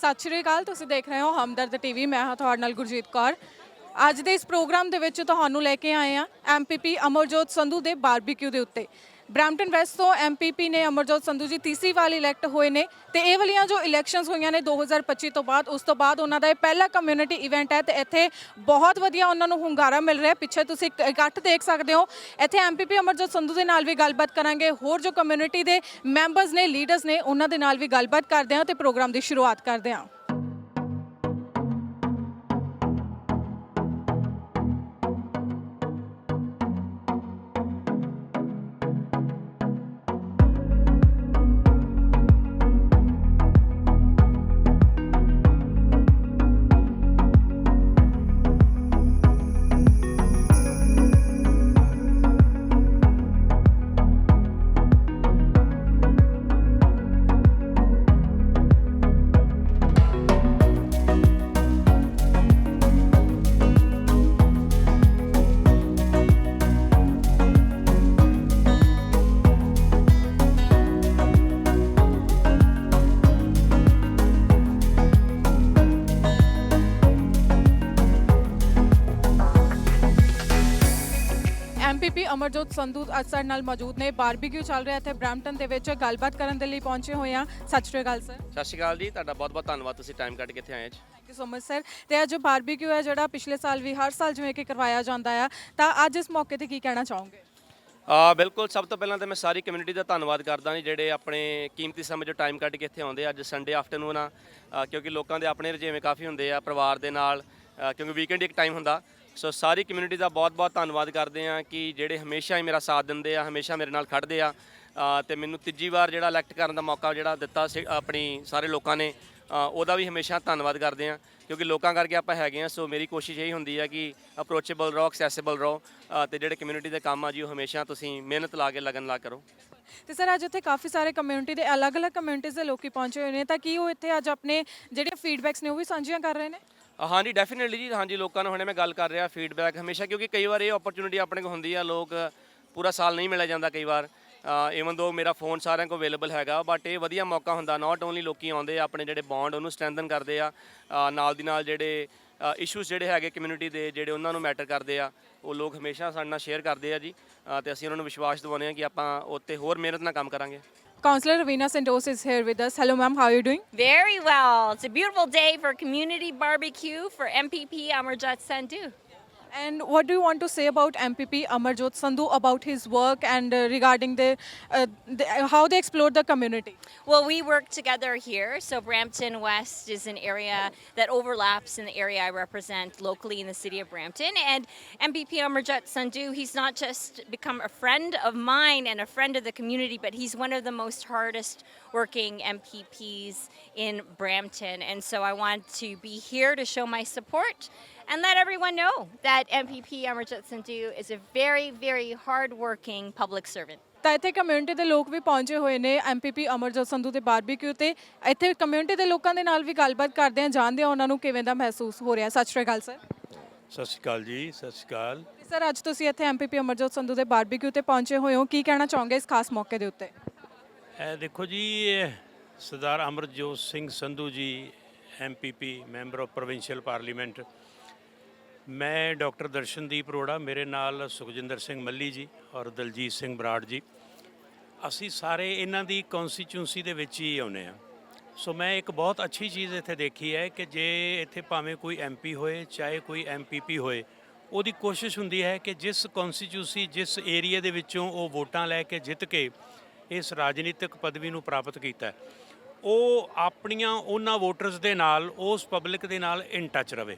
ਸਤਿ ਸ਼੍ਰੀ ਅਕਾਲ, ਤੁਸੀਂ ਦੇਖ ਰਹੇ ਹੋ ਹਮਦਰਦ ਟੀਵੀ, ਮੈਂ ਹਾਂ ਤੁਹਾਡੇ ਨਾਲ ਗੁਰਜੀਤ ਕੌਰ। ਅੱਜ ਦੇ ਇਸ ਪ੍ਰੋਗਰਾਮ ਦੇ ਵਿੱਚ ਤੁਹਾਨੂੰ ਲੈ ਕੇ ਆਏ ਹਾਂ ਐਮਪੀਪੀ ਅਮਰਜੋਤ ਸੰਧੂ ਦੇ ਬਾਰਬੀਕਿਊ ਦੇ ਉੱਤੇ। ਬ੍ਰੈਂਪਟਨ ਵੈਸਟ ਤੋਂ ਐਮਪੀਪੀ ਨੇ ਅਮਰਜੋਤ ਸੰਧੂ ਜੀ ਤੀਸਰੀ ਵਾਰ ਇਲੈਕਟ ਹੋਏ ਨੇ ਤੇ ਇਹ ਵਾਲੀਆਂ ਜੋ ਇਲੈਕਸ਼ਨਸ ਹੋਈਆਂ ਨੇ 2025 ਤੋਂ ਬਾਅਦ, ਉਸ ਤੋਂ ਬਾਅਦ ਉਹਨਾਂ ਦਾ ਇਹ ਪਹਿਲਾ ਕਮਿਊਨਿਟੀ ਇਵੈਂਟ ਹੈ ਤੇ ਇੱਥੇ ਬਹੁਤ ਵਧੀਆ ਉਹਨਾਂ ਨੂੰ ਹੁੰਗਾਰਾ ਮਿਲ ਰਿਹਾ ਪਿੱਛੇ ਤੁਸੀਂ ਇਕੱਠ ਦੇਖ ਸਕਦੇ ਹੋ। ਇੱਥੇ ਐਮਪੀਪੀ ਅਮਰਜੋਤ ਸੰਧੂ ਦੇ ਨਾਲ ਵੀ ਗੱਲਬਾਤ ਕਰਾਂਗੇ। ਹੋਰ ਜੋ ਕਮਿਊਨਿਟੀ ਦੇ ਮੈਂਬਰਸ ਨੇ ਲੀਡਰਸ ਨੇ, ਉਹਨਾਂ ਦੇ ਨਾਲ ਵੀ ਗੱਲਬਾਤ ਕਰਦੇ ਹਾਂ ਤੇ ਪ੍ਰੋਗਰਾਮ ਦੀ ਸ਼ੁਰੂਆਤ ਕਰਦੇ ਹਾਂ। ਅਮਰਜੋਤ ਸੰਧੂ ਅੱਜ ਸਾਡੇ ਨਾਲ ਮੌਜੂਦ ਨੇ। ਬਾਰਬੀਕਿਊ ਚੱਲ ਰਿਹਾ ਇੱਥੇ ਬ੍ਰੈਂਪਟਨ ਦੇ ਵਿੱਚ। ਗੱਲਬਾਤ ਕਰਨ ਦੇ ਲਈ ਪਹੁੰਚੇ ਹੋਏ ਹਾਂ। ਸਤਿ ਸ਼੍ਰੀ ਅਕਾਲ ਸਰ। ਸਤਿ ਸ਼੍ਰੀ ਅਕਾਲ ਜੀ। ਤੁਹਾਡਾ ਬਹੁਤ ਬਹੁਤ ਧੰਨਵਾਦ। ਤੁਸੀਂ ਟਾਈਮ ਕੱਢ ਕੇ ਇੱਥੇ ਆਏ ਜੀ। Thank you so much sir ਤੇ ਅੱਜ ਬਾਰਬੀਕਿਊ ਹੈ ਜਿਹੜਾ ਪਿਛਲੇ ਸਾਲ ਵੀ ਹਰ ਸਾਲ ਜਿਵੇਂ ਕਿ ਕਰਵਾਇਆ ਜਾਂਦਾ ਆ। ਤਾਂ ਅੱਜ ਇਸ ਮੌਕੇ ਤੇ ਕੀ ਕਹਿਣਾ ਚਾਹੋਗੇ? ਆ ਬਿਲਕੁਲ। ਸਭ ਤੋਂ ਪਹਿਲਾਂ ਤਾਂ ਮੈਂ ਸਾਰੀ ਕਮਿਊਨਿਟੀ ਦਾ ਧੰਨਵਾਦ ਕਰਦਾ ਜੀ ਜਿਹੜੇ ਆਪਣੇ ਕੀਮਤੀ ਸਮੇਂ ਜੋ ਟਾਈਮ ਕੱਢ ਕੇ ਇੱਥੇ ਆਉਂਦੇ ਆ। ਅੱਜ ਸੰਡੇ ਆਫਟਰਨੂਨ ਆ। ਕਿਉਂਕਿ ਲੋਕਾਂ ਦੇ ਆਪਣੇ ਰੁਝੇਵੇਂ ਕਾਫੀ ਹੁੰਦੇ ਆ ਪਰਿਵਾਰ ਦੇ ਨਾਲ। ਕਿਉਂਕਿ ਵੀਕਐਂਡ ਇੱਕ ਟਾਈਮ ਹੁੰਦਾ। ਸੋ ਸਾਰੀ ਕਮਿਊਨਿਟੀ ਦਾ ਬਹੁਤ-ਬਹੁਤ ਧੰਨਵਾਦ ਕਰਦੇ ਆ ਕਿ ਜਿਹੜੇ ਹਮੇਸ਼ਾ ਹੀ ਮੇਰਾ ਸਾਥ ਦਿੰਦੇ ਆ ਹਮੇਸ਼ਾ ਮੇਰੇ ਨਾਲ ਖੜਦੇ ਆ। ਅ, ਤੇ ਮੈਨੂੰ ਤੀਜੀ ਵਾਰ ਜਿਹੜਾ ਇਲੈਕਟ ਕਰਨ ਦਾ ਮੌਕਾ ਜਿਹੜਾ ਦਿੱਤਾ ਸੀ ਆਪਣੀ ਸਾਰੇ ਲੋਕਾਂ ਨੇ ਉਹਦਾ ਵੀ ਹਮੇਸ਼ਾ ਧੰਨਵਾਦ ਕਰਦੇ ਆ ਕਿਉਂਕਿ ਲੋਕਾਂ ਕਰਕੇ ਆਪਾਂ ਹੈਗੇ ਆ ਸੋ ਮੇਰੀ ਕੋਸ਼ਿਸ਼ ਇਹੀ ਹੁੰਦੀ ਆ ਕਿ ਅਪਰੋਚੇਬਲ ਰਹੋ ਐਕਸੈਸਿਬਲ ਰਹੋ ਅ, ਤੇ ਜਿਹੜੇ ਕਮਿਊਨਿਟੀ ਦੇ ਕੰਮ ਆ ਜੀ ਉਹ ਹਮੇਸ਼ਾ ਤੁਸੀਂ ਮਿਹਨਤ ਲਾ ਕੇ ਲਗਨ ਲਾ ਕਰੋ ਤੇ ਸਰ ਅੱਜ ਇੱਥੇ ਕਾਫੀ ਸਾਰੇ ਕਮਿਊਨਿਟੀ ਦੇ ਅਲੱਗ-ਅਲੱਗ ਕਮਿਊਨਿਟੀਜ਼ ਦੇ ਲੋਕੀ ਪਹੁੰਚੇ ਹੋਏ ਨੇ ਤਾਂ ਕੀ ਉਹ ਇੱਥੇ ਅੱਜ ਆਪਣੇ ਜਿਹੜੇ ਫੀਡਬੈਕਸ ਨੇ ਉਹ ਵੀ ਸਾਂਝੀਆਂ ਕਰ ਰਹੇ ਨੇ? ਹਾਂਜੀ ਡੈਫੀਨਿਟਲੀ ਜੀ। ਹਾਂਜੀ, ਲੋਕਾਂ ਨੂੰ ਹੁਣੇ ਮੈਂ ਗੱਲ ਕਰ ਰਿਹਾ ਫੀਡਬੈਕ ਹਮੇਸ਼ਾ, ਕਿਉਂਕਿ ਕਈ ਵਾਰ ਇਹ ਓਪਰਚੁਨਿਟੀ ਆਪਣੇ ਕੋਲ ਹੁੰਦੀ ਆ, ਲੋਕ ਪੂਰਾ ਸਾਲ ਨਹੀਂ ਮਿਲਿਆ ਜਾਂਦਾ ਕਈ ਵਾਰ। ਇਵਨ ਦੋ ਮੇਰਾ ਫੋਨ ਸਾਰਿਆਂ ਕੋਲ ਅਵੇਲੇਬਲ ਹੈਗਾ ਬਟ ਇਹ ਵਧੀਆ ਮੌਕਾ ਹੁੰਦਾ ਨਾਟ ਓਨਲੀ ਲੋਕੀ ਆਉਂਦੇ ਆ, ਆਪਣੇ ਜਿਹੜੇ ਬੌਂਡ ਉਹਨੂੰ ਸਟਰੈਂਥਨ ਕਰਦੇ ਆ ਨਾਲ ਦੀ ਨਾਲ ਜਿਹੜੇ ਇਸ਼ੂਜ਼ ਜਿਹੜੇ ਹੈਗੇ ਕਮਿਊਨਿਟੀ ਦੇ, ਜਿਹੜੇ ਉਹਨਾਂ ਨੂੰ ਮੈਟਰ ਕਰਦੇ ਆ, ਉਹ ਲੋਕ ਹਮੇਸ਼ਾ ਸਾਡੇ ਨਾਲ ਸ਼ੇਅਰ ਕਰਦੇ ਆ ਜੀ। ਤੇ ਅਸੀਂ ਉਹਨਾਂ ਨੂੰ ਵਿਸ਼ਵਾਸ ਦਿਵਾਉਂਦੇ ਆ ਕਿ ਆਪਾਂ ਉੱਤੇ ਹੋਰ ਮਿਹਨਤ ਨਾਲ ਕੰਮ ਕਰਾਂਗੇ। Counselor Ravina Santos is here with us. Hello, ma'am. How are you doing? Very well. It's a beautiful day for community barbecue for MPP Amarjat Sandhu. And what do you want to say about MPP Amarjot Sandhu about his work and uh, regarding the, uh, the how they explored the community? Well, we work together here. So Brampton West is an area that overlaps in the area I represent locally in the city of Brampton. And MPP Amarjot Sandhu, he's not just become a friend of mine and a friend of the community, but he's one of the most hardest working MPPs in Brampton. And so I want to be here to show my support and let everyone know that MPP Amarjot Sandhu is a very, very hardworking public servant. ਤਾਂ ਇੱਥੇ community ਦੇ ਲੋਕ ਵੀ ਪਹੁੰਚੇ ਹੋਏ ਨੇ MPP Amarjot Sandhu ਦੇ barbecue ਤੇ। ਇੱਥੇ ਕਮਿਊਨਿਟੀ ਦੇ ਲੋਕਾਂ ਦੇ ਨਾਲ ਵੀ ਗੱਲਬਾਤ ਕਰਦੇ ਆ ਜਾਣਦੇ ਆ ਉਹਨਾਂ ਨੂੰ ਕਿਵੇਂ ਦਾ ਮਹਿਸੂਸ ਹੋ ਰਿਹਾ। ਸਤਿ ਸ਼੍ਰੀ ਅਕਾਲ ਸਰ। ਸਤਿ ਸ਼੍ਰੀ ਅਕਾਲ ਜੀ ਸਤਿ ਸ਼੍ਰੀ ਅਕਾਲ। ਸਰ ਅੱਜ ਤੁਸੀਂ ਇੱਥੇ ਐਮਪੀਪੀ ਅਮਰਜੋਤ ਸੰਧੂ ਦੇ ਬਾਰਬੀਕਿਊ ਤੇ ਪਹੁੰਚੇ ਹੋਏ ਹੋ। ਕੀ ਕਹਿਣਾ ਚਾਹੋਗੇ ਇਸ ਖਾਸ ਮੌਕੇ ਦੇ ਉੱਤੇ? ਇਹ ਦੇਖੋ ਜੀ ਇਹ ਸਰਦਾਰ Amarjot Singh Sandhu ji MPP member of provincial parliament ਮੈਂ ਡਾਕਟਰ ਦਰਸ਼ਨਦੀਪ ਅਰੋੜਾ, ਮੇਰੇ ਨਾਲ ਸੁਖਜਿੰਦਰ ਸਿੰਘ ਮੱਲੀ ਜੀ ਔਰ ਦਲਜੀਤ ਸਿੰਘ ਬਰਾੜ ਜੀ। ਅਸੀਂ ਸਾਰੇ ਇਹਨਾਂ ਦੀ ਕਨਸਟੀਚੁਐਂਸੀ ਦੇ ਵਿੱਚ ਹੀ ਆਉਨੇ ਆ ਸੋ ਮੈਂ ਇੱਕ ਬਹੁਤ ਅੱਛੀ ਚੀਜ਼ ਇੱਥੇ ਦੇਖੀ ਹੈ ਕਿ ਜੇ ਇੱਥੇ ਭਾਵੇਂ ਕੋਈ ਐਮਪੀ ਹੋਏ, ਚਾਹੇ ਕੋਈ ਐਮਪੀਪੀ ਹੋਏ, ਉਹਦੀ ਕੋਸ਼ਿਸ਼ ਹੁੰਦੀ ਹੈ ਕਿ ਜਿਸ ਕਨਸਟੀਚੁਐਂਸੀ ਜਿਸ ਏਰੀਆ ਦੇ ਵਿੱਚੋਂ ਉਹ ਵੋਟਾਂ ਲੈ ਕੇ ਜਿੱਤ ਕੇ ਇਸ ਰਾਜਨੀਤਿਕ ਪਦਵੀ ਨੂੰ ਪ੍ਰਾਪਤ ਕੀਤਾ ਉਹ ਆਪਣੀਆਂ ਉਹਨਾਂ ਵੋਟਰਸ ਦੇ ਨਾਲ, ਉਸ ਪਬਲਿਕ ਦੇ ਨਾਲ ਇਨ ਟੱਚ ਰਵੇ।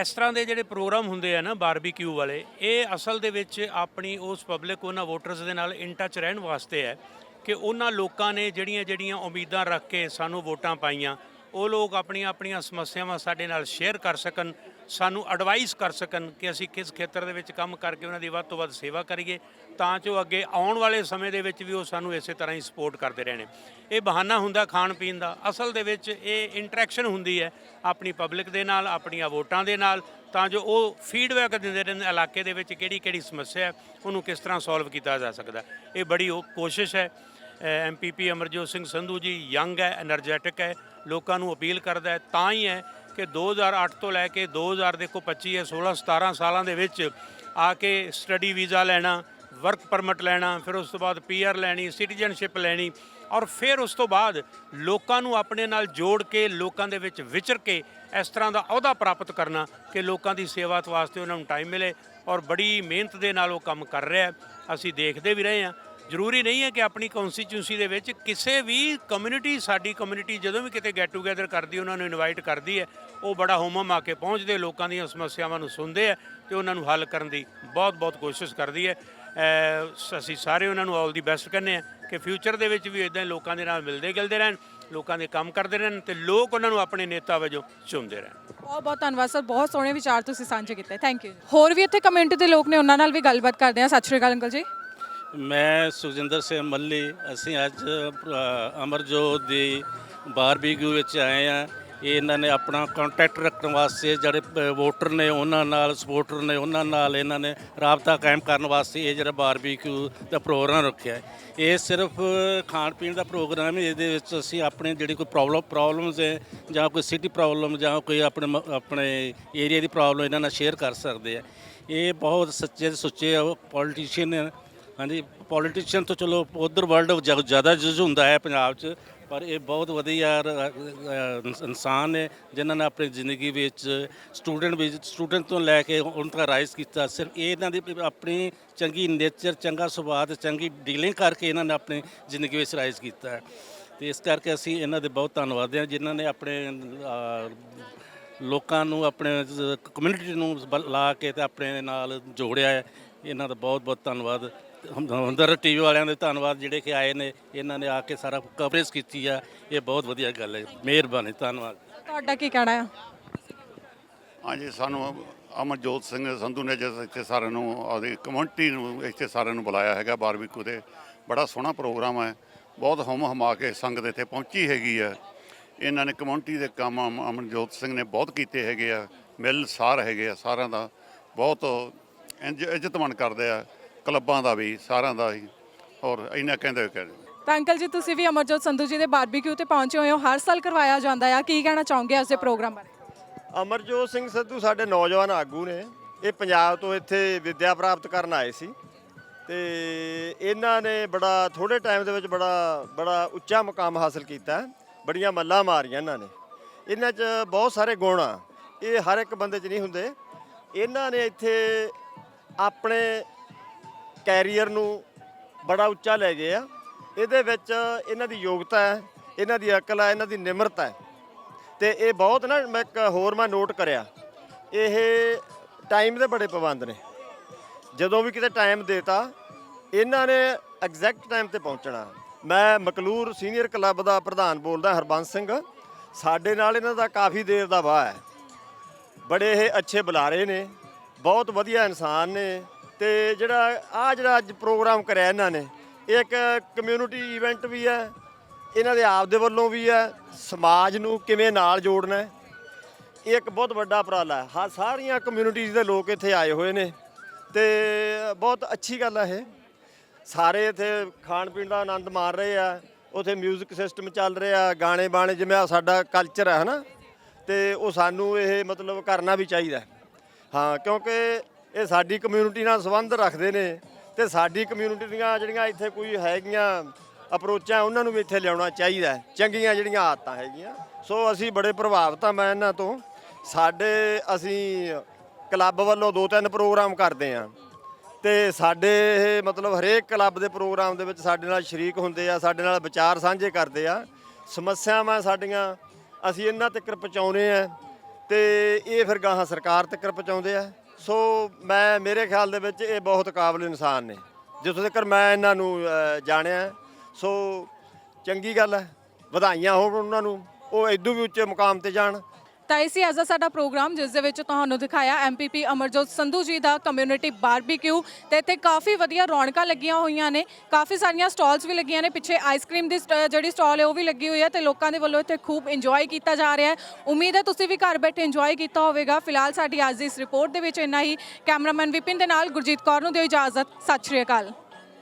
ਇਸ ਤਰ੍ਹਾਂ ਦੇ ਜਿਹੜੇ ਪ੍ਰੋਗਰਾਮ ਹੁੰਦੇ ਆ ਨਾ ਬਾਰਬੀਕਿਊ ਵਾਲੇ, ਇਹ ਅਸਲ ਦੇ ਵਿੱਚ ਆਪਣੀ ਉਸ ਪਬਲਿਕ ਉਹਨਾਂ ਵੋਟਰਸ ਦੇ ਨਾਲ ਇਨ ਟੱਚ ਰਹਿਣ ਵਾਸਤੇ ਹੈ ਕਿ ਉਹਨਾਂ ਲੋਕਾਂ ਨੇ ਜਿਹੜੀਆਂ ਜਿਹੜੀਆਂ ਉਮੀਦਾਂ ਰੱਖ ਕੇ ਸਾਨੂੰ ਵੋਟਾਂ ਪਾਈਆਂ, ਉਹ ਲੋਕ ਆਪਣੀਆਂ ਆਪਣੀਆਂ ਸਮੱਸਿਆਵਾਂ ਸਾਡੇ ਨਾਲ ਸ਼ੇਅਰ ਕਰ ਸਕਣ ਸਾਨੂੰ ਐਡਵਾਈਸ ਕਰ ਸਕਣ ਕਿ ਅਸੀਂ ਕਿਸ ਖੇਤਰ ਦੇ ਵਿੱਚ ਕੰਮ ਕਰਕੇ ਉਹਨਾਂ ਦੀ ਵੱਧ ਤੋਂ ਵੱਧ ਸੇਵਾ ਕਰੀਏ, ਤਾਂ ਜੋ ਅੱਗੇ ਆਉਣ ਵਾਲੇ ਸਮੇਂ ਦੇ ਵਿੱਚ ਵੀ ਉਹ ਸਾਨੂੰ ਇਸੇ ਤਰ੍ਹਾਂ ਹੀ ਸਪੋਰਟ ਕਰਦੇ ਰਹਿਣ। ਇਹ ਬਹਾਨਾ ਹੁੰਦਾ ਖਾਣ ਪੀਣ ਦਾ। ਅਸਲ ਦੇ ਵਿੱਚ ਇਹ ਇੰਟਰੈਕਸ਼ਨ ਹੁੰਦੀ ਹੈ ਆਪਣੀ ਪਬਲਿਕ ਦੇ ਨਾਲ, ਆਪਣੀਆਂ ਵੋਟਾਂ ਦੇ ਨਾਲ, ਤਾਂ ਜੋ ਉਹ ਫੀਡਬੈਕ ਦਿੰਦੇ ਰਹਿੰਦੇ ਇਲਾਕੇ ਦੇ ਵਿੱਚ ਕਿਹੜੀ ਕਿਹੜੀ ਸਮੱਸਿਆ ਹੈ, ਉਹਨੂੰ ਕਿਸ ਤਰ੍ਹਾਂ ਸੋਲਵ ਕੀਤਾ ਜਾ ਸਕਦਾ ਇਹ ਬੜੀ ਉਹ ਕੋਸ਼ਿਸ਼ ਹੈ। ਐਮਪੀਪੀ ਅਮਰਜੋਤ ਸਿੰਘ ਸੰਧੂ ਜੀ ਯੰਗ ਹੈ એનર્ਜੈਟਿਕ ਹੈ, ਲੋਕਾਂ ਨੂੰ ਅਪੀਲ ਕਰਦਾ ਹੈ, ਤਾਂ ਹੀ ਹੈ ਕਿ 2008 ਤੋਂ ਲੈ ਕੇ 2000 ਦੇਖੋ 25 ਹੈ 16 17 ਸਾਲਾਂ ਦੇ ਵਿੱਚ ਆ ਕੇ ਸਟੱਡੀ ਵੀਜ਼ਾ ਲੈਣਾ ਵਰਕ ਪਰਮਿਟ ਲੈਣਾ, ਫਿਰ ਉਸ ਤੋਂ ਬਾਅਦ ਪੀਆਰ ਲੈਣੀ ਸਿਟੀਜ਼ਨਸ਼ਿਪ ਲੈਣੀ ਔਰ ਫਿਰ ਉਸ ਤੋਂ ਬਾਅਦ ਲੋਕਾਂ ਨੂੰ ਆਪਣੇ ਨਾਲ ਜੋੜ ਕੇ, ਲੋਕਾਂ ਦੇ ਵਿੱਚ ਵਿਚਰ ਕੇ ਇਸ ਤਰ੍ਹਾਂ ਦਾ ਅਹੁਦਾ ਪ੍ਰਾਪਤ ਕਰਨਾ ਕਿ ਲੋਕਾਂ ਦੀ ਸੇਵਾ ਵਾਸਤੇ ਉਹਨਾਂ ਨੂੰ ਟਾਈਮ ਮਿਲੇ ਔਰ ਬੜੀ ਮਿਹਨਤ ਦੇ ਨਾਲ ਉਹ ਕੰਮ ਕਰ ਰਿਹਾ ਅਸੀਂ ਦੇਖਦੇ ਵੀ ਰਹੇ ਹਾਂ ਜ਼ਰੂਰੀ ਨਹੀਂ ਹੈ ਕਿ ਆਪਣੀ ਕਨਸਟੀਚੁਐਂਸੀ ਦੇ ਵਿੱਚ ਕਿਸੇ ਵੀ ਕਮਿਊਨਿਟੀ ਸਾਡੀ ਕਮਿਊਨਿਟੀ ਜਦੋਂ ਵੀ ਕਿਤੇ ਗੈਟ ਟੂਗੇਦਰ ਕਰਦੀ ਉਹਨਾਂ ਨੂੰ ਇਨਵਾਈਟ ਕਰਦੀ ਹੈ, ਉਹ ਬੜਾ ਹੋਮਮ ਆ ਕੇ ਪਹੁੰਚਦੇ, ਲੋਕਾਂ ਦੀਆਂ ਸਮੱਸਿਆਵਾਂ ਨੂੰ ਸੁਣਦੇ ਆ ਤੇ ਉਹਨਾਂ ਨੂੰ ਹੱਲ ਕਰਨ ਦੀ ਬਹੁਤ ਬਹੁਤ ਕੋਸ਼ਿਸ਼ ਕਰਦੀ ਹੈ। ਅਸੀਂ ਸਾਰੇ ਉਹਨਾਂ ਨੂੰ ਆਲ ਦੀ ਬੈਸਟ ਕਹਿੰਦੇ ਆ ਕਿ ਫਿਊਚਰ ਦੇ ਵਿੱਚ ਵੀ ਇਦਾਂ ਲੋਕਾਂ ਦੇ ਨਾਲ ਮਿਲਦੇ ਗਿਲਦੇ ਰਹਿਣ, ਲੋਕਾਂ ਦੇ ਕੰਮ ਕਰਦੇ ਰਹਿਣ ਤੇ ਲੋਕ ਉਹਨਾਂ ਨੂੰ ਆਪਣੇ ਨੇਤਾ ਵਜੋਂ ਚੁਣਦੇ ਰਹਿਣ। ਬਹੁਤ ਬਹੁਤ ਧੰਨਵਾਦ ਸਰ, ਬਹੁਤ ਸੋਹਣੇ ਵਿਚਾਰ ਤੁਸੀਂ ਸਾਂਝੇ ਕੀਤੇ ਥੈਂਕ ਯੂ ਹੋਰ ਵੀ ਇੱਥੇ ਕਮਿਊਨਿਟੀ ਦੇ ਲੋਕ ਨੇ, ਉਹਨਾਂ ਨਾਲ ਵੀ ਗੱਲਬਾਤ ਕਰਦੇ ਹਾਂ। ਸਤਿ ਸ਼੍ਰੀ ਅਕਾਲ ਅੰਕਲ ਜੀ। ਮੈਂ ਸੁਖਜਿੰਦਰ ਸਿੰਘ ਮੱਲੀ, ਅਸੀਂ ਅੱਜ ਅਮਰਜੋਤ ਦੀ ਬਾਰਬੀਕਿਊ ਵਿੱਚ ਆਏ ਆ ਇਹ ਇਹਨਾਂ ਨੇ ਆਪਣਾ ਕੰਟੈਕਟ ਰੱਖਣ ਵਾਸਤੇ ਜਿਹੜੇ ਵੋਟਰ ਨੇ, ਉਹਨਾਂ ਨਾਲ ਸਪੋਰਟਰ ਨੇ, ਉਹਨਾਂ ਨਾਲ ਇਹਨਾਂ ਨੇ ਰਾਬਤਾ ਕਾਇਮ ਕਰਨ ਵਾਸਤੇ ਇਹ ਜਿਹੜਾ ਬਾਰਬੀਕਿਊ ਦਾ ਪ੍ਰੋਗਰਾਮ ਰੱਖਿਆ ਇਹ ਸਿਰਫ ਖਾਣ ਪੀਣ ਦਾ ਪ੍ਰੋਗਰਾਮ ਹੈ, ਇਹਦੇ ਵਿੱਚ ਅਸੀਂ ਆਪਣੇ ਜਿਹੜੀ ਕੋਈ ਪ੍ਰੋਬਲਮ ਪ੍ਰੋਬਲਮਸ ਹੈ, ਜਾਂ ਕੋਈ ਸਿਟੀ ਪ੍ਰੋਬਲਮ ਜਾਂ ਕੋਈ ਆਪਣੇ ਮ- ਆਪਣੇ ਏਰੀਆ ਦੀ ਪ੍ਰੋਬਲਮ ਇਹਨਾਂ ਨਾਲ ਸ਼ੇਅਰ ਕਰ ਸਕਦੇ ਆ ਇਹ ਬਹੁਤ ਸੱਚੇ ਤੇ ਸੁੱਚੇ ਪੋਲੀਟੀਸ਼ੀਅਨ ਨੇ ਹਾਂਜੀ ਪੋਲੀਟੀਸ਼ੀਅਨ ਤੋਂ ਚਲੋ ਉਧਰ ਵਰਲਡ ਜ਼ਿਆਦਾ ਜੁਝ ਹੁੰਦਾ ਹੈ ਪੰਜਾਬ 'ਚ, ਪਰ ਇਹ ਬਹੁਤ ਵਧੀਆ ਇਨਸਾਨ ਨੇ ਜਿਨ੍ਹਾਂ ਨੇ ਆਪਣੀ ਜ਼ਿੰਦਗੀ ਵਿੱਚ ਸਟੂਡੈਂਟ ਵਿੱਚ ਸਟੂਡੈਂਟ ਤੋਂ ਲੈ ਕੇ ਹੁਣ ਤੱਕ ਰਾਈਜ਼ ਕੀਤਾ। ਸਿਰਫ ਇਹਨਾਂ ਦੀ ਆਪਣੀ ਚੰਗੀ ਨੇਚਰ ਚੰਗਾ ਸੁਭਾਅ ਤੇ ਚੰਗੀ ਡੀਲਿੰਗ ਕਰਕੇ ਇਹਨਾਂ ਨੇ ਆਪਣੀ ਜ਼ਿੰਦਗੀ ਵਿੱਚ ਰਾਈਜ਼ ਕੀਤਾ ਹੈ। ਤੇ ਇਸ ਕਰਕੇ ਅਸੀਂ ਇਹਨਾਂ ਦੇ ਬਹੁਤ ਧੰਨਵਾਦ ਹਾਂ, ਜਿਨ੍ਹਾਂ ਨੇ ਆਪਣੇ ਲੋਕਾਂ ਨੂੰ, ਆਪਣੇ ਕਮਿਊਨਿਟੀ ਨੂੰ ਬ- ਲਾ ਕੇ ਤੇ ਆਪਣੇ ਨਾਲ ਜੋੜਿਆ ਹੈ। ਇਹਨਾਂ ਦਾ ਬਹੁਤ ਬਹੁਤ ਧੰਨਵਾਦ। ਹਮਦਰ ਟੀਵੀ ਵਾਲਿਆਂ ਦੇ ਧੰਨਵਾਦ ਜਿਹੜੇ ਕਿ ਆਏ ਨੇ ਇਹਨਾਂ ਨੇ ਆ ਕੇ ਸਾਰਾ ਕਵਰੇਜ ਕੀਤੀ ਆ। ਇਹ ਬਹੁਤ ਵਧੀਆ ਗੱਲ ਹੈ। ਮਿਹਰਬਾਨੀ ਧੰਨਵਾਦ। ਤੁਹਾਡਾ ਕੀ ਕਹਿਣਾ ਹੈ? ਹਾਂਜੀ ਸਾਨੂੰ ਅਮਰਜੋਤ ਸਿੰਘ ਸੰਧੂ ਨੇ ਜਿਸ ਇੱਥੇ ਸਾਰਿਆਂ ਨੂੰ ਆਪਦੀ ਕਮਿਊਨਿਟੀ ਨੂੰ ਇੱਥੇ ਸਾਰਿਆਂ ਨੂੰ ਬੁਲਾਇਆ ਹੈਗਾ ਬਾਰਬੀਕੂ ਤੇ ਬੜਾ ਸੋਹਣਾ ਪ੍ਰੋਗਰਾਮ ਹੈ। ਬਹੁਤ ਹਮ ਹਮਾ ਕੇ ਸੰਗਤ ਇੱਥੇ ਪਹੁੰਚੀ ਹੈਗੀ ਆ ਇਹਨਾਂ ਨੇ ਕਮਿਊਨਿਟੀ ਦੇ ਕੰਮ ਅਮ- ਅਮਰਜੋਤ ਸਿੰਘ ਨੇ ਬਹੁਤ ਕੀਤੇ ਹੈਗੇ ਆ। ਮਿਲ ਸਾਰ ਹੈਗੇ ਆ ਸਾਰਿਆਂ ਦਾ। ਬਹੁਤ ਇੰਜ- ਇੱਜ਼ਤਮਾਨ ਕਰਦੇ ਆ। ਕਲੱਬਾਂ ਦਾ ਵੀ ਸਾਰਿਆਂ ਦਾ ਹੀ ਔਰ ਇਹਨਾਂ ਕਹਿੰਦੇ ਕਹਿੰਦੇ ਤਾਂ ਅੰਕਲ ਜੀ ਤੁਸੀਂ ਵੀ ਅਮਰਜੋਤ ਸੰਧੂ ਜੀ ਦੇ ਬਾਰਬੀਕਿਊ ਤੇ ਪਹੁੰਚੇ ਹੋਏ ਹੋ ਹਰ ਸਾਲ ਕਰਵਾਇਆ ਜਾਂਦਾ ਆ ਕੀ ਕਹਿਣਾ ਚਾਹੋਗੇ ਇਸ ਦੇ ਪ੍ਰੋਗਰਾਮ ਬਾਰੇ? ਅਮਰਜੋਤ ਸਿੰਘ ਸਿੱਧੂ ਸਾਡੇ ਨੌਜਵਾਨ ਆਗੂ ਨੇ ਇਹ ਪੰਜਾਬ ਤੋਂ ਇੱਥੇ ਵਿੱਦਿਆ ਪ੍ਰਾਪਤ ਕਰਨ ਆਏ ਸੀ ਤੇ ਇਹਨਾਂ ਨੇ ਬੜਾ ਥੋੜੇ ਟਾਈਮ ਦੇ ਵਿੱਚ ਬੜਾ ਬੜਾ ਉੱਚਾ ਮੁਕਾਮ ਹਾਸਲ ਕੀਤਾ। ਬੜੀਆਂ ਮੱਲਾਂ ਮਾਰੀਆਂ ਇਹਨਾਂ ਨੇ। ਇਹਨਾਂ 'ਚ ਬਹੁਤ ਸਾਰੇ ਗੁਣ ਆ ਇਹ ਹਰ ਇੱਕ ਬੰਦੇ 'ਚ ਨਹੀਂ ਹੁੰਦੇ। ਇਹਨਾਂ ਨੇ ਇੱਥੇ ਆਪਣੇ ਕੈਰੀਅਰ ਨੂੰ ਬੜਾ ਉੱਚਾ ਲੈ ਗਏ ਆ। ਇਹਦੇ ਵਿੱਚ ਇਹਨਾਂ ਦੀ ਯੋਗਤਾ ਹੈ, ਇਹਨਾਂ ਦੀ ਅਕਲ ਹੈ, ਇਹਨਾਂ ਦੀ ਨਿਮਰਤਾ ਹੈ। ਤੇ ਇਹ ਬਹੁਤ ਨਾ, ਮੈਂ ਇੱਕ ਹੋਰ ਮੈਂ ਨੋਟ ਕਰਿਆ। ਇਹ ਟਾਈਮ ਦੇ ਬੜੇ ਪਾਬੰਦ ਨੇ। ਜਦੋਂ ਵੀ ਕਿਤੇ ਟਾਈਮ ਦੇਤਾ, ਇਹਨਾਂ ਨੇ ਐਗਜ਼ੈਕਟ ਟਾਈਮ ਤੇ ਪਹੁੰਚਣਾ। ਮੈਂ ਮਕਲੂਰ ਸੀਨੀਅਰ ਕਲੱਬ ਦਾ ਪ੍ਰਧਾਨ ਬੋਲਦਾ, ਹਰਬੰਸ ਸਿੰਘ। ਸਾਡੇ ਨਾਲ ਇਹਨਾਂ ਦਾ ਕਾਫੀ ਦੇਰ ਦਾ ਵਾਹ ਹੈ। ਬੜੇ ਇਹ ਅੱਛੇ ਬੁਲਾਰੇ ਨੇ, ਬਹੁਤ ਵਧੀਆ ਇਨਸਾਨ ਨੇ। ਤੇ ਜਿਹੜਾ ਆ ਜਿਹੜਾ ਅੱਜ ਪ੍ਰੋਗਰਾਮ ਕਰਿਆ ਇਹਨਾਂ ਨੇ, ਇਹ ਇੱਕ ਕਮਿਊਨਿਟੀ ਇਵੈਂਟ ਵੀ ਹੈ, ਇਹਨਾਂ ਦੇ ਆਪ ਦੇ ਵੱਲੋਂ ਵੀ ਹੈ, ਸਮਾਜ ਨੂੰ ਕਿਵੇਂ ਨਾਲ ਜੋੜਨਾ ਹੈ, ਇਹ ਇੱਕ ਬਹੁਤ ਵੱਡਾ ਉਪਰਾਲਾ ਹੈ। ਹਾਂ, ਸਾਰੀਆਂ ਕਮਿਊਨਿਟੀਜ਼ ਦੇ ਲੋਕ ਇੱਥੇ ਆਏ ਹੋਏ ਨੇ ਤੇ ਬਹੁਤ ਅੱਛੀ ਗੱਲ ਹੈ ਇਹ। ਸਾਰੇ ਇੱਥੇ ਖਾਣ ਪੀਣ ਦਾ ਆਨੰਦ ਮਾਣ ਰਹੇ ਆ, ਉਥੇ 뮤직 ਸਿਸਟਮ ਚੱਲ ਰਿਹਾ, ਗਾਣੇ ਬਾਣੇ ਜਿਵੇਂ ਆ ਸਾਡਾ ਕਲਚਰ ਹੈ ਹਨਾ, ਤੇ ਉਹ ਸਾਨੂੰ ਇਹ ਮਤਲਬ ਕਰਨਾ ਵੀ ਚਾਹੀਦਾ ਹਾਂ, ਕਿਉਂਕਿ ਇਹ ਸਾਡੀ ਕਮਿਊਨਿਟੀ ਨਾਲ ਸੰਬੰਧ ਰੱਖਦੇ ਨੇ ਤੇ ਸਾਡੀ ਕਮਿਊਨਿਟੀ ਦੀਆਂ ਜਿਹੜੀਆਂ ਇੱਥੇ ਕੋਈ ਹੈਗੀਆਂ ਅਪਰੋਚਾਂ ਉਹਨਾਂ ਨੂੰ ਵੀ ਇੱਥੇ ਲਿਆਉਣਾ ਚਾਹੀਦਾ ਚੰਗੀਆਂ ਜਿਹੜੀਆਂ ਆਦਤਾਂ ਹੈਗੀਆਂ। ਸੋ ਅਸੀਂ ਬੜੇ ਪ੍ਰਭਾਵਿਤ ਹਾਂ ਮੈਂ ਇਹਨਾਂ ਤੋਂ। ਸਾਡੇ ਅਸੀਂ ਕਲੱਬ ਵੱਲੋਂ ਦੋ ਤਿੰਨ ਪ੍ਰੋਗਰਾਮ ਕਰਦੇ ਹਾਂ। ਤੇ ਸਾਡੇ ਇਹ ਮਤਲਬ ਹਰੇਕ ਕਲੱਬ ਦੇ ਪ੍ਰੋਗਰਾਮ ਦੇ ਵਿੱਚ ਸਾਡੇ ਨਾਲ ਸ਼ਰੀਕ ਹੁੰਦੇ ਆ, ਸਾਡੇ ਨਾਲ ਵਿਚਾਰ ਸਾਂਝੇ ਕਰਦੇ ਆ। ਸਮੱਸਿਆਵਾਂ ਸਾਡੀਆਂ ਅਸੀਂ ਇਹਨਾਂ ਤੱਕ ਪਹੁੰਚਾਉਨੇ ਆ ਤੇ ਇਹ ਫਿਰ ਗਾਹਾਂ ਸਰਕਾਰ ਤੱਕ ਪਹੁੰਚਾਉਂਦੇ ਆ। ਸੋ ਮੈਂ ਮੇਰੇ ਖਿਆਲ ਦੇ ਵਿੱਚ ਇਹ ਬਹੁਤ ਕਾਬਲ ਇਨਸਾਨ ਨੇ। ਜਿੱਥੋਂ ਤੱਕ ਮੈਂ ਇਹਨਾਂ ਨੂੰ ਅ, ਜਾਣਿਆ। ਸੋ ਚੰਗੀ ਗੱਲ ਹੈ। ਵਧਾਈਆਂ ਹੋਣ ਉਹਨਾਂ ਨੂੰ। ਉਹ ਇਦੋਂ ਵੀ ਉੱਚੇ ਮੁਕਾਮ ਤੇ ਜਾਣ। ਤਾਂ ਇਹ ਸੀ ਅੱਜ ਦਾ ਸਾਡਾ ਪ੍ਰੋਗਰਾਮ, ਜਿਸ ਦੇ ਵਿੱਚ ਤੁਹਾਨੂੰ ਦਿਖਾਇਆ ਐਮਪੀਪੀ ਅਮਰਜੋਤ ਸੰਧੂ ਜੀ ਦਾ ਕਮਿਊਨਿਟੀ ਬਾਰਬੀਕਿਊ ਤੇ ਇੱਥੇ ਕਾਫੀ ਵਧੀਆ ਰੌਣਕਾਂ ਲੱਗੀਆਂ ਹੋਈਆਂ ਨੇ। ਕਾਫੀ ਸਾਰੀਆਂ ਸਟਾਲਸ ਵੀ ਲੱਗੀਆਂ ਨੇ, ਪਿੱਛੇ ਆਈਸਕ੍ਰੀਮ ਦੀ ਸਟ- ਜਿਹੜੀ ਸਟਾਲ ਹੈ ਉਹ ਵੀ ਲੱਗੀ ਹੋਈ ਹੈ ਤੇ ਲੋਕਾਂ ਦੇ ਵੱਲੋਂ ਇੱਥੇ ਖੂਬ ਇੰਜੋਏ ਕੀਤਾ ਜਾ ਰਿਹਾ ਹੈ। ਉਮੀਦ ਹੈ ਤੁਸੀਂ ਵੀ ਘਰ ਬੈਠੇ ਇੰਜੋਏ ਕੀਤਾ ਹੋਵੇਗਾ। ਫਿਲਹਾਲ ਸਾਡੀ ਅੱਜ ਦੀ ਇਸ ਰਿਪੋਰਟ ਦੇ ਵਿੱਚ ਇੰਨਾ ਹੀ। ਕੈਮਰਾਮੈਨ ਵਿਪਿਨ ਦੇ ਨਾਲ ਗੁਰਜੀਤ ਕੌਰ ਨੂੰ ਦਿਓ ਇਜਾਜ਼ਤ। ਸਤਿ ਸ਼੍ਰੀ ਅਕਾਲ।